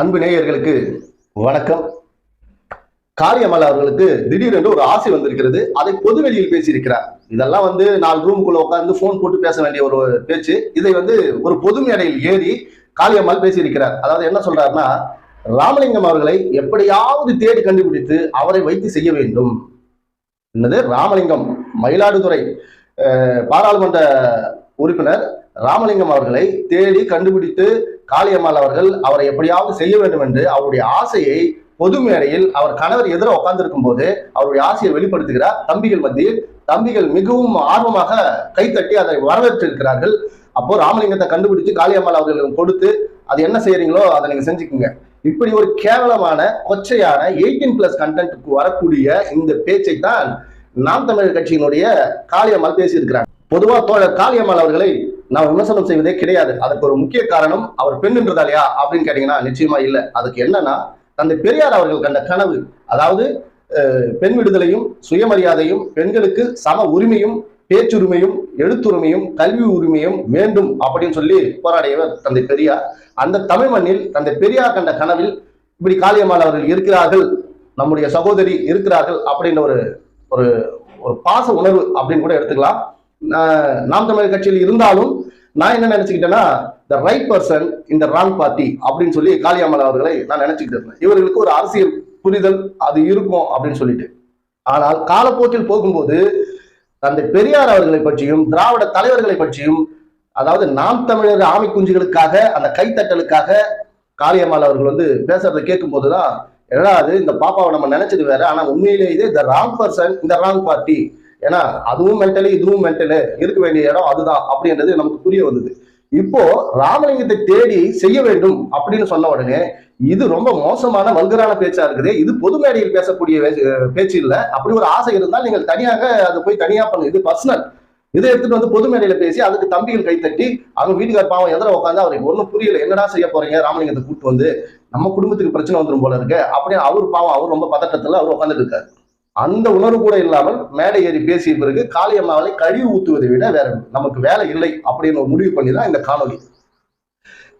அன்பு நேயர்களுக்கு வணக்கம். காளியம்மாள் அவர்களுக்கு திடீரென்று ஒரு ஆசை வந்திருக்கிறது. அதை பொதுவெளியில் பேசியிருக்கிறார். இதெல்லாம் வந்து நாலு ரூமுக்குள்ள உட்காந்து போன் போட்டு பேச வேண்டிய ஒரு பேச்சு. இதை வந்து ஒரு பொது மேடையில் ஏறி காளியம்மாள் பேசியிருக்கிறார். அதாவது என்ன சொல்றாருன்னா ராமலிங்கம் அவர்களை எப்படியாவது தேடி கண்டுபிடித்து அவரை வைத்து செய்ய வேண்டும். என்னது? ராமலிங்கம் மயிலாடுதுறை பாராளுமன்ற உறுப்பினர் ராமலிங்கம் அவர்களை தேடி கண்டுபிடித்து காளியம்மாள் அவர்கள் அவரை எப்படியாவது செய்ய வேண்டும் என்று அவருடைய ஆசையை பொது மேடையில் அவர் கணவர் எதிர உட்கார்ந்திருக்கும் போது அவருடைய ஆசையை வெளிப்படுத்துகிறார். தம்பிகள் மத்தியில் தம்பிகள் மிகவும் ஆர்வமாக கைத்தட்டி அதை வரவேற்றிருக்கிறார்கள். அப்போ ராமலிங்கத்தை கண்டுபிடிச்சு காளியம்மாள் அவர்களுக்கு கொடுத்து அது என்ன செய்யறீங்களோ அதை நீங்க செஞ்சுக்குங்க. இப்படி ஒரு கேவலமான கொச்சையான எயிட்டீன் பிளஸ் கண்டென்ட்டுக்கு வரக்கூடிய இந்த பேச்சை தான் நாம் தமிழர் கட்சியினுடைய காளியம்மாள் பேசியிருக்கிறாங்க. பொதுவா தோழர் காளியம்மாள் அவர்களை நான் விமர்சனம் செய்வதே கிடையாது. அதற்கு ஒரு முக்கிய காரணம் அவர் பெண்ணுன்றதாலையா அப்படின்னு கேட்டீங்கன்னா நிச்சயமா இல்லை. அதுக்கு என்னன்னா தந்தை பெரியார் அவர்கள் கண்ட கனவு அதாவது பெண் விடுதலையும் சுயமரியாதையும் பெண்களுக்கு சம உரிமையும் பேச்சுரிமையும் எழுத்துரிமையும் கல்வி உரிமையும் வேண்டும் அப்படின்னு சொல்லி போராடியவர் தந்தை பெரியார். அந்த தமிழ் மண்ணில் தந்தை பெரியார் கண்ட கனவில் இப்படி காளியம்மாள் அவர்கள் இருக்கிறார்கள் நம்முடைய சகோதரி இருக்கிறார்கள் அப்படின்ற ஒரு ஒரு பாச உணர்வு அப்படின்னு கூட எடுத்துக்கலாம். நாம் தமிழர் கட்சியில் இருந்தாலும் நான் என்ன நினைச்சுக்கிட்டேன்னா த ரைட் பர்சன் இந்த ராங் பார்ட்டி அப்படின்னு சொல்லி காளியம்மாள் அவர்களை நான் நினைச்சுக்கிட்டு இருந்தேன். இவர்களுக்கு ஒரு அரசியல் புரிதல் அது இருக்கும் அப்படின்னு சொல்லிட்டு. ஆனால் காலப்போக்கில் போகும்போது தந்தை பெரியார் அவர்களை பற்றியும் திராவிட தலைவர்களை பற்றியும் அதாவது நாம் தமிழர் ஆமை குஞ்சுகளுக்காக அந்த கைத்தட்டலுக்காக காளியம்மாள் அவர்கள் வந்து பேசுறதை கேட்கும் போதுதான் என்னடா அது இந்த பாப்பாவை நம்ம நினைச்சது வேற. ஆனா உண்மையிலேயே இது த ராங் பர்சன் இந்த ராங் பார்ட்டி ஏன்னா அதுவும் மென்டலு இதுவும் மென்டலு இருக்க வேண்டிய இடம் அதுதான் அப்படின்றது நமக்கு புரிய வந்தது. இப்போ ராமலிங்கத்தை தேடி செய்ய வேண்டும் அப்படின்னு சொன்ன உடனே இது ரொம்ப மோசமான வல்கரான பேச்சா இருக்குது. இது பொது மேடையில் பேசக்கூடிய பேச்சு இல்லை. அப்படி ஒரு ஆசை இருந்தால் நீங்கள் தனியாக அதை போய் தனியா பண்ணு இது பர்சனல் இதை எடுத்துட்டு வந்து பொது மேடையில பேசி அதுக்கு தம்பிகள் கைத்தட்டி அவங்க வீட்டுக்கார பாவம் எதிர உட்காந்து அவருக்கு ஒன்றும் புரியல. என்னடா செய்ய போறீங்க? ராமலிங்கத்தை கூப்பிட்டு வந்து நம்ம குடும்பத்துக்கு பிரச்சனை வந்துடும் போல இருக்கு. அப்படியே அவர் பாவம் அவர் ரொம்ப பதட்டத்துல அவர் உட்காந்துட்டு இருக்காரு. அந்த உணர்வு கூட இல்லாமல் மேடை ஏறி பேசிய பிறகு காளியம்மாவை கழிவு ஊத்துவதை விட வேற நமக்கு வேலை இல்லை அப்படின்னு ஒரு முடிவு பண்ணி தான் இந்த காணொலி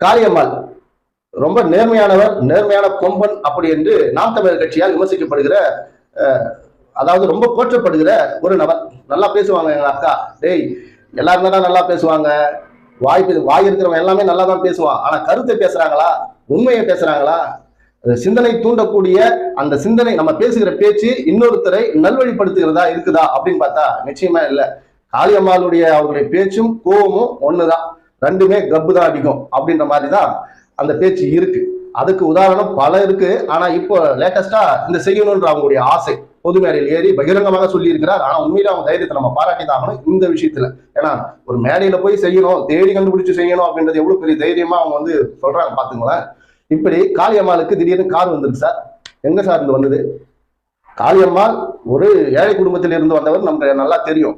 காளியம்மாள் ரொம்ப நேர்மையானவர் நேர்மையான கொம்பன் அப்படி என்று நாம் தமிழர் கட்சியால் விமர்சிக்கப்படுகிற அதாவது ரொம்ப போற்றப்படுகிற ஒரு நபர். நல்லா பேசுவாங்க எங்க அக்கா. டேய் எல்லாரும் தான் நல்லா பேசுவாங்க. வாய் வாய் இருக்கிறவன் எல்லாமே நல்லா தான் பேசுவான். ஆனா கருத்தை பேசுறாங்களா? உண்மையை பேசுறாங்களா? சிந்தனை தூண்டக்கூடிய அந்த சிந்தனை நம்ம பேசுகிற பேச்சு இன்னொருத்தரை நல்வழிப்படுத்துகிறதா இருக்குதா அப்படின்னு பார்த்தா நிச்சயமா இல்லை. காளியம்மாளுடைய அவருடைய பேச்சும் கோவமும் ஒண்ணுதான். ரெண்டுமே கப்பு தான் அடிக்கும் அப்படின்ற மாதிரி தான் அந்த பேச்சு இருக்கு. அதுக்கு உதாரணம் பல இருக்கு. ஆனா இப்போ லேட்டஸ்டா இந்த செய்யணும்ன்ற அவங்களுடைய ஆசை. பொது மேடையில் ஏறி பகிரங்கமாக சொல்லி இருக்கிறார் ஆனா உண்மையில அவங்க தைரியத்தை நம்ம பாராட்டி தான் ஆகணும் இந்த விஷயத்துல. ஏன்னா ஒரு மேடையில போய் செய்யணும் தேடி கண்டுபிடிச்சு செய்யணும் அப்படின்றது எவ்வளவு பெரிய தைரியமா அவங்க வந்து சொல்றாங்க பாத்துங்களேன் இப்படி காளியம்மாளுக்கு திடீர்னு கார் வந்துருக்கு சார். எங்க சார் இருந்து வந்தது? காளியம்மாள் ஒரு ஏழை குடும்பத்தில் இருந்து வந்தவர் நமக்கு நல்லா தெரியும்.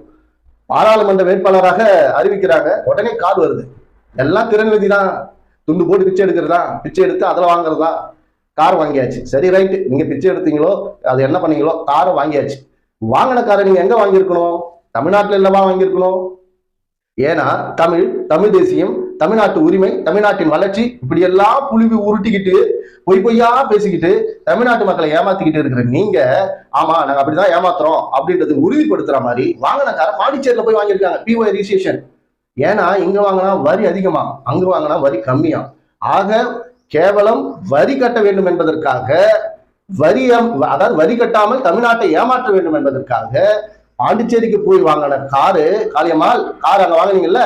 பாராளுமன்ற வேட்பாளராக அறிவிக்கிறாங்க. உடனே கார் வருது. எல்லாம் திறன்விதி தான். துண்டு போட்டு பிச்சை எடுக்கிறதா? பிச்சை எடுத்து அதில் வாங்குறதா? கார் வாங்கியாச்சு. சரி ரைட்டு. நீங்க பிச்சை எடுத்தீங்களோ அது என்ன பண்ணீங்களோ காரை வாங்கியாச்சு. வாங்கின காரை நீங்க எங்க வாங்கியிருக்கணும்? தமிழ்நாட்டில் இல்லவா வாங்கியிருக்கணும்? ஏன்னா தமிழ் தமிழ் தேசியம் தமிழ்நாட்டு உரிமை தமிழ்நாட்டின் வளர்ச்சி இப்படி எல்லாம் புழுவி உருட்டிக்கிட்டு பொய் பொய்யா பேசிக்கிட்டு தமிழ்நாட்டு மக்களை ஏமாத்திக்கிட்டு இருக்கிற நீங்க ஆமா நாங்க அப்படிதான் ஏமாத்துறோம் அப்படின்றது உறுதிப்படுத்துற மாதிரி வாங்கின காரை பாண்டிச்சேரியில போய் வாங்கியிருக்காங்க பிஒய் ரிஜிஸ்ட்ரேஷன் ஏன்னா இங்க வாங்கினா வரி அதிகமா அங்க வாங்கினா வரி கம்மியா. ஆக கேவலம் வரி கட்ட வேண்டும் என்பதற்காக வரி அதாவது வரி கட்டாமல் தமிழ்நாட்டை ஏமாற்ற வேண்டும் என்பதற்காக பாண்டிச்சேரிக்கு போய் வாங்கின காரு காளியம்மாள் கார் அங்க வாங்கினீங்கல்ல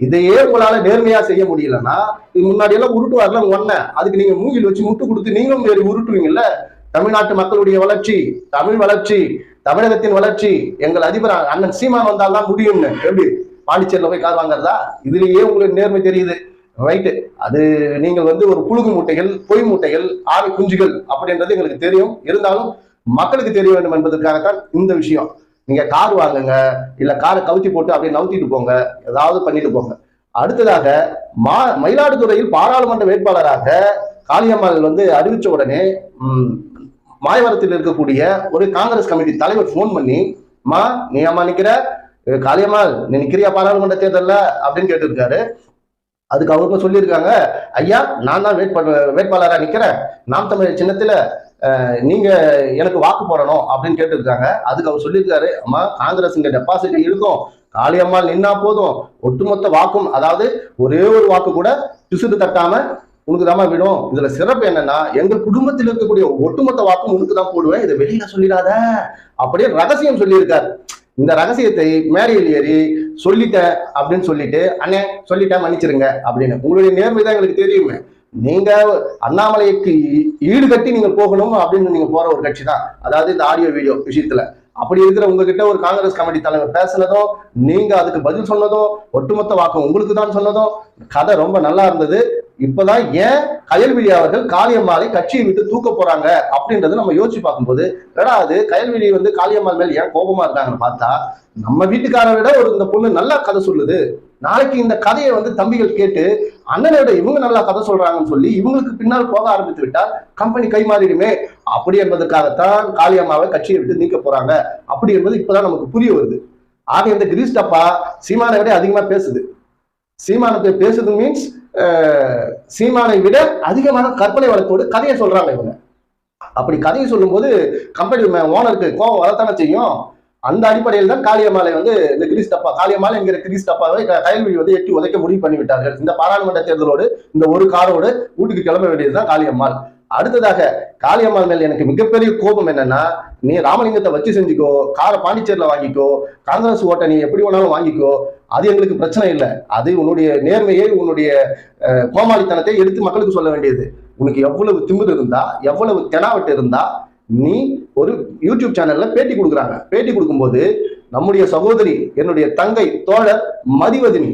இதையே உங்களால நேர்மையா செய்ய முடியலன்னா இது முன்னாடி எல்லாம் உருட்டுவார்ல ஒன்ன அதுக்கு நீங்க மூங்கில் வச்சு முட்டு கொடுத்து நீங்களும் வேறு உருட்டுவீங்கல்ல? தமிழ்நாட்டு மக்களுடைய வளர்ச்சி தமிழ் வளர்ச்சி தமிழகத்தின் வளர்ச்சி எங்கள் அதிபர் அண்ணன் சீமான் வந்தால்தான் முடியும்னு. எப்படி? பாண்டிச்சேரியில போய் கார் வாங்குறதா? இதுலயே உங்களுக்கு நேர்மை தெரியுது. ரைட்டு அது நீங்கள் வந்து ஒரு புழுகு மூட்டைகள் பொய் மூட்டைகள் ஆவி குஞ்சுகள் அப்படின்றது எங்களுக்கு தெரியும். இருந்தாலும் மக்களுக்கு தெரிய வேண்டும் என்பதற்காகத்தான் இந்த விஷயம். நீங்க கார் வாங்குங்க இல்ல காரை கவுத்தி போட்டு அப்படியே நவுத்திட்டு போங்க ஏதாவது பண்ணிட்டு போங்க. அடுத்ததாக மா மயிலாடுதுறையில் பாராளுமன்ற வேட்பாளராக காளியம்மாள் வந்து அறிவிச்ச உடனே மாயவரத்தில் இருக்கக்கூடிய ஒரு காங்கிரஸ் கமிட்டி தலைவர் ஃபோன் பண்ணி மா நீ அம்மா நிக்கிற? காளியம்மாள் நீ நிக்கிறியா பாராளுமன்ற தேர்தல்ல? அப்படின்னு கேட்டிருக்காரு. அதுக்கு அவருக்கும் சொல்லியிருக்காங்க ஐயா நான் தான் வேட்பாளர் வேட்பாளராக நிக்கிறேன். நாம் தமிழர் சின்னத்துல நீங்க எனக்கு வாக்கு போடணும் அப்படின்னு கேட்டிருக்காங்க. அதுக்கு அவர் சொல்லியிருக்காரு அம்மா காங்கிரஸ் இங்க டெபாசிட் இருக்கும் காளியம்மாள் நின்னா போதும். ஒட்டுமொத்த வாக்கும் அதாவது ஒரே ஒரு வாக்கு கூட பிசுறு தட்டாம உனக்கு விடும். இதுல சிறப்பு என்னன்னா எங்க குடும்பத்தில் இருக்கக்கூடிய ஒட்டுமொத்த வாக்கும் உனக்கு தான் போடுவேன். இதை வெளியில சொல்லிடாத. அப்படியே ரகசியம் சொல்லியிருக்காரு. இந்த ரகசியத்தை மேடையில் ஏறி சொல்லிட்டேன் அப்படின்னு சொல்லிட்டு அண்ணே சொல்லிட்டேன் மன்னிச்சிருங்க அப்படின்னு. உங்களுடைய நேர்மை தான் எங்களுக்கு தெரியுமே. நீங்க அண்ணாமலைக்கு ஈடுகட்டி ஈடு கட்டி நீங்க போகணும் அப்படின்னு நீங்க போற ஒரு கட்சி தான் அதாவது இந்த ஆடியோ வீடியோ விஷயத்துல. அப்படி இருக்கிற உங்ககிட்ட ஒரு காங்கிரஸ் கமிட்டி தலைவர் பேசுனதோ நீங்க அதுக்கு பதில் சொன்னதோ ஒட்டுமொத்த வாக்கம் உங்களுக்கு தான் சொன்னதோ கதை ரொம்ப நல்லா இருந்தது. இப்பதான் ஏன் கயல்விழி அவர்கள் காளியம்மாளை கட்சியை விட்டு தூக்க போறாங்க அப்படின்றத நம்ம யோசிச்சு பார்க்கும்போது ரெண்டாவது அது கயல்விழி வந்து காளியம்மாள் மேல் ஏன் கோபமா இருக்காங்கன்னு பார்த்தா நம்ம வீட்டுக்காரரை விட ஒரு இந்த பொண்ணு நல்லா கதை சொல்லுது. நாளைக்கு இந்த கதையை வந்து தம்பிகள் கேட்டு அண்ணனோட இவங்க நல்லா கதை சொல்றாங்கன்னு சொல்லி இவங்களுக்கு பின்னால் போக ஆரம்பித்து விட்டால் கம்பெனி கை மாறிடுமே. அப்படி என்பதற்காகத்தான் காளியம்மாவை கட்சியை விட்டு நீக்க போறாங்க. அப்படி என்பது இப்பதான் நமக்கு புரிய வருது. ஆக இந்த கிரீஸ் டப்பா சீமானை விட அதிகமா பேசுது. சீமானத்தை பேசுது மீன்ஸ் சீமானை விட அதிகமான கற்பனை வளத்தோடு கதையை சொல்றாங்க இவங்க. அப்படி கதையை சொல்லும்போது கம்பெனி ஓனருக்கு கோபம் வரத்தானே செய்யும்? அந்த அடிப்படையில் தான் காளியம்மாளை வந்து இந்த கிரீஸ் டப்பா காளியம்மாள் என்கிற கிரீஸ் டப்பாவை கயல்வெளி வந்து எட்டி உதைக்க முடிவு பண்ணிவிட்டார்கள். இந்த பாராளுமன்ற தேர்தலோடு இந்த ஒரு காரோடு வீட்டுக்கு கிளம்ப வேண்டியதுதான் காளியம்மாள். அடுத்ததாக காளியம்மாள் மேல் எனக்கு மிகப்பெரிய கோபம் என்னன்னா நீ ராமலிங்கத்தை வச்சு செஞ்சுக்கோ காரை பாண்டிச்சேரியில் வாங்கிக்கோ காங்கிரஸ் ஓட்டை நீ எப்படி வேணாலும் வாங்கிக்கோ அது எங்களுக்கு பிரச்சனை இல்லை. அது உன்னுடைய நேர்மையை உன்னுடைய கோமாளித்தனத்தை எடுத்து மக்களுக்கு சொல்ல வேண்டியது. உனக்கு எவ்வளவு திமிரு இருந்தா எவ்வளவு தெனாவட்டு இருந்தா நீ ஒரு யூடியூப் சேனல்ல பேட்டி கொடுக்குறாங்க. பேட்டி கொடுக்கும்போது நம்முடைய சகோதரி என்னுடைய தங்கை தோழர் மதிவதினி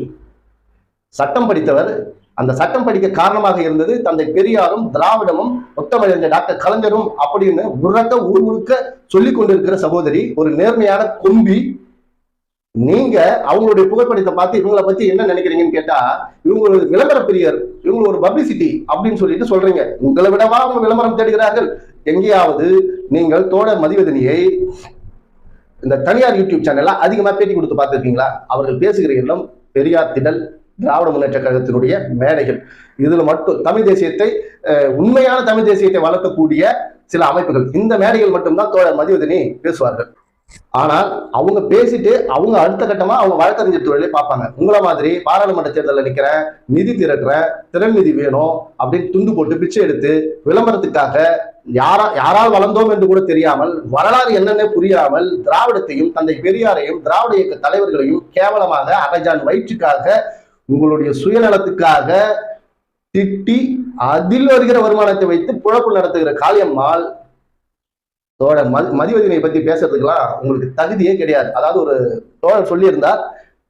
சட்டம் படித்தவர் அந்த சட்டம் படிக்க காரணமாக இருந்தது தந்தை பெரியாரும் திராவிடமும் முத்தமிழஞ்ச டாக்டர் கலைஞரும் அப்படின்னு உரக்க ஊர் முழுக்க சொல்லிக் கொண்டிருக்கிற சகோதரி ஒரு நேர்மையான கொம்பி. நீங்க அவங்களுடைய புகைப்படத்தை பார்த்து இவங்களை பத்தி என்ன நினைக்கிறீங்கன்னு கேட்டா இவங்க ஒரு விளம்பர பிரியர் இவங்க ஒரு பப்ளிசிட்டி அப்படின்னு சொல்லிட்டு சொல்றீங்க. உங்களை விடவா அவங்க விளம்பரம் தேடுகிறார்கள்? எங்கேயாவது நீங்கள் தோழர் மதிவதனியை இந்த தனியார் யூடியூப் சேனல்ல அதிகமா பேட்டி கொடுத்து பார்த்துருக்கீங்களா? அவர்கள் பேசுகிற எல்லாம் பெரியார் திடல் திராவிட முன்னேற்ற கழகத்தினுடைய மேடைகள். இதுல மட்டும் தமிழ் தேசியத்தை உண்மையான தமிழ் தேசியத்தை வளர்க்கக்கூடிய சில அமைப்புகள். இந்த மேடைகள் மட்டும்தான் தோழர் மதிவதனி பேசுவார்கள். ஆனால் அவங்க பேசிட்டு அவங்க அடுத்த கட்டமா அவங்க வழக்கறிஞர் தொழிலை பார்ப்பாங்க. உங்களை மாதிரி பாராளுமன்ற தேர்தலில் நிற்கிறேன் நிதி திரட்டுறேன் திறன் நிதி வேணும் அப்படின்னு துண்டு போட்டு பிச்சை எடுத்து விளம்பரத்துக்காக யாரா யாரால் வளர்ந்தோம் என்று கூட தெரியாமல் வரலாறு என்னென்ன புரியாமல் திராவிடத்தையும் தந்தை பெரியாரையும் திராவிட இயக்க தலைவர்களையும் கேவலமாக அரைஜான் வயிற்றுக்காக உங்களுடைய சுயநலத்துக்காக திட்டி அதில் வருகிற வருமானத்தை வைத்து புழப்பு நடத்துகிற காளியம்மாள் தோழ மதி மதிவதினை பத்தி பேசுறதுக்கெல்லாம் உங்களுக்கு தகுதியே கிடையாது. அதாவது ஒரு தோழர் சொல்லியிருந்தார்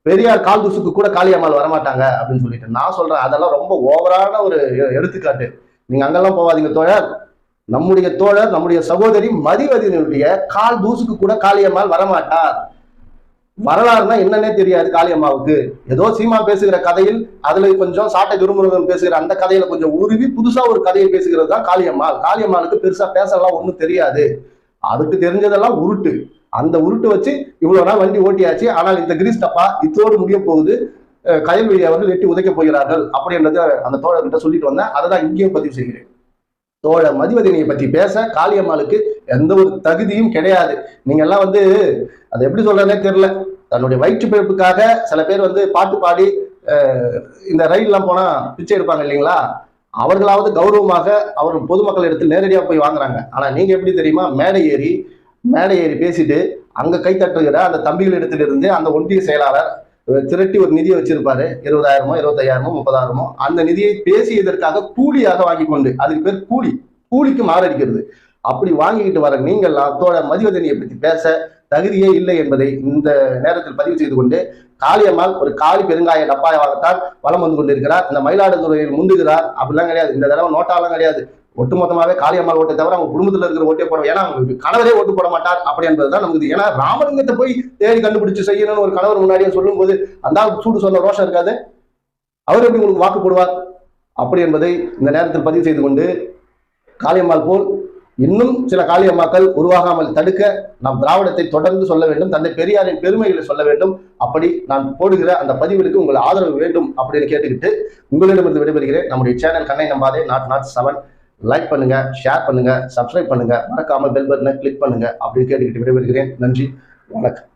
பெரியார் கால் தூசுக்கு கூட காளியம்மாள் வரமாட்டாங்க அப்படின்னு சொல்லிட்டு. நான் சொல்றேன் அதெல்லாம் ரொம்ப ஓவரான ஒரு எ- எடுத்துக்காட்டு. நீங்க அங்கெல்லாம் போவாதீங்க தோழர். நம்முடைய தோழர் நம்முடைய சகோதரி மதிவதினுடைய கால் தூசுக்கு கூட காளியம்மாள் வரமாட்டார். வரலாறுனா என்னன்னே தெரியாது காளியம்மாவுக்கு. ஏதோ சீமா பேசுகிற கதையில் அதுல கொஞ்சம் சாட்டை துருமுருகன் பேசுகிற அந்த கதையில கொஞ்சம் உருவி புதுசா ஒரு கதையை பேசுகிறது தான் காளியம்மாள் காளியம்மாளுக்கு பெருசா பேசலாம் ஒண்ணும் தெரியாது. அதுக்கு தெரிஞ்சதெல்லாம் உருட்டு. அந்த உருட்டு வச்சு இவ்வளவு நாள் வண்டி ஓட்டியாச்சு. ஆனால் இந்த கிரீஸ் டப்பா இத்தோடு முடிய போகுது. கயல்வெளி அவர்கள் எட்டி உதைக்க போகிறார்கள் அப்படின்றத அந்த தோழர்கிட்ட சொல்லிட்டு வந்தேன். அதை தான் இங்கேயும் பதிவு செய்கிறேன். தோழ மதிவதனையை பத்தி பேச காளியம்மாளுக்கு எந்த ஒரு தகுதியும் கிடையாது. நீங்க எல்லாம் வந்து அதை எப்படி சொல்றதுனே தெரியல. தன்னுடைய வயிற்று பிழைப்புக்காக சில பேர் வந்து பாட்டு பாடி இந்த ரயில்லாம் போனால் பிச்சை எடுப்பாங்க இல்லைங்களா? அவர்களாவது கௌரவமாக அவர் பொதுமக்கள் இடத்தில் நேரடியாக போய் வாங்குறாங்க. ஆனால் நீங்கள் எப்படி தெரியுமா? மேடை ஏறி மேடை ஏறி பேசிட்டு அங்கே கை தட்டுகிற அந்த தம்பிகள் இடத்திலிருந்து அந்த ஒன்றிய செயலாளர் திரட்டி ஒரு நிதியை வச்சிருப்பாரு. இருபதாயிரமோ இருபத்தையாயிரமோ முப்பதாயிரமோ அந்த நிதியை பேசியதற்காக கூலியாக வாங்கி கொண்டு அதுக்கு பேர் கூலி. கூலிக்கு மாறடிக்கிறது அப்படி வாங்கிக்கிட்டு வர நீங்கள்லாம் தோழ மதிவதனியை பற்றி பேச தகுதியே இல்லை என்பதை இந்த நேரத்தில் பதிவு செய்து கொண்டு காளியம்மாள் ஒரு காளி பெருங்காய டப்பாயமாகத்தான் வலம் வந்து கொண்டிருக்கிறார். இந்த மயிலாடுதுறையில் முந்துகிறார். அப்படிலாம் கிடையாது. இந்த தடவை நோட்டாலாம் கிடையாது. ஒட்டுமொத்தமாவே காளியம்மாள் ஓட்டை தவிர அவங்க குடும்பத்தில் இருக்கிற ஓட்டே போட ஏன்னா அவங்க கணவரே ஓட்டு போட மாட்டார். அப்படி என்பதுதான் நமக்கு ஏன்னா ராமலிங்கத்தை போய் தேடி கண்டுபிடிச்சு செய்யணும்னு ஒரு கணவர் முன்னாடியே சொல்லும்போது அந்த சூடு சொல்ல ரோஷம் இருக்காது. அவர் எப்படி உங்களுக்கு வாக்கு போடுவார்? அப்படி என்பதை இந்த நேரத்தில் பதிவு செய்து கொண்டு காளியம்மாள் போல் இன்னும் சில காளியம்மாக்கள் உருவாகாமல் தடுக்க நாம் திராவிடத்தை தொடர்ந்து சொல்ல வேண்டும் தந்தை பெரியாரின் பெருமைகளை சொல்ல வேண்டும். அப்படி நான் போடுகிற அந்த பதிவிற்கு உங்கள் ஆதரவு வேண்டும் அப்படின்னு கேட்டுக்கிட்டு உங்களிடமிருந்து விடைபெறுகிறேன். நம்முடைய சேனல் கண்ணை நம்பாதே நாட் நாட் செவன். லைக் பண்ணுங்க ஷேர் பண்ணுங்க சப்ஸ்கிரைப் பண்ணுங்க. மறக்காம பெல் பட்டனை கிளிக் பண்ணுங்க அப்படின்னு கேட்டுக்கிட்டு விடைபெறுகிறேன். நன்றி வணக்கம்.